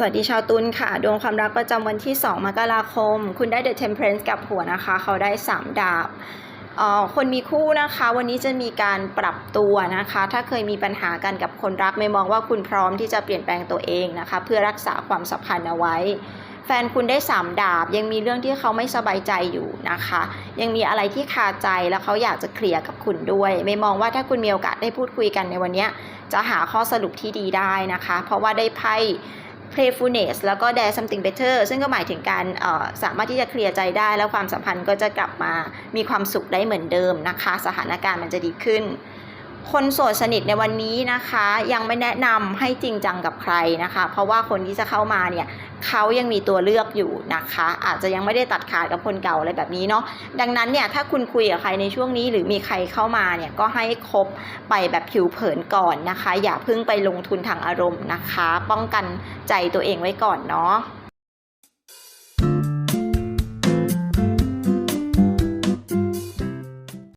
สวัสดีชาวตุลค่ะ ดวงความรักประจำวันที่ 2 มกราคม คุณได้ The Temperance กับหัวนะคะ เขาได้ 3 ดาบคนมีคู่นะคะ วันนี้จะมีการปรับตัวนะคะ ถ้าเคยมีปัญหากันกับคนรักไม่มองว่าคุณพร้อมที่จะเปลี่ยนแปลงตัวเองนะคะ เพื่อรักษาความสัมพันธ์เอาไว้ แฟนคุณได้ 3 ดาบ ยังมีเรื่องที่เขาไม่สบายใจอยู่นะคะ ยังมีอะไรที่คาใจแล้วเขาอยากจะเคลียร์กับคุณด้วย ไม่มองว่าถ้าคุณมีโอกาสได้พูดคุยกันในวันนี้จะหาข้อสรุปที่ดีได้นะคะ เพราะว่าได้ไพ่ playfulness แล้วก็ dare something better ซึ่งก็หมายถึงการเอ่อสามารถที่จะเคลียร์ใจได้ แล้วความสัมพันธ์ก็จะกลับมามีความสุขได้เหมือนเดิมนะคะ สถานการณ์มันจะดีขึ้น คนโสดสนิทในวันนี้นะคะ ยังไม่แนะนำให้จริงจังกับใครนะคะ เพราะว่าคนที่จะเข้ามาเนี่ยเขายังมีตัวเลือกอยู่นะคะ อาจจะยังไม่ได้ตัดขาดกับคนเก่าอะไรแบบนี้เนาะดังนั้นเนี่ยถ้าคุณคุยกับใครในช่วงนี้ หรือมีใครเข้ามาเนี่ยก็ให้คบไปแบบผิวเผินก่อนนะคะ อย่าเพิ่งไปลงทุนทางอารมณ์นะคะ ป้องกันใจตัวเองไว้ก่อนเนาะ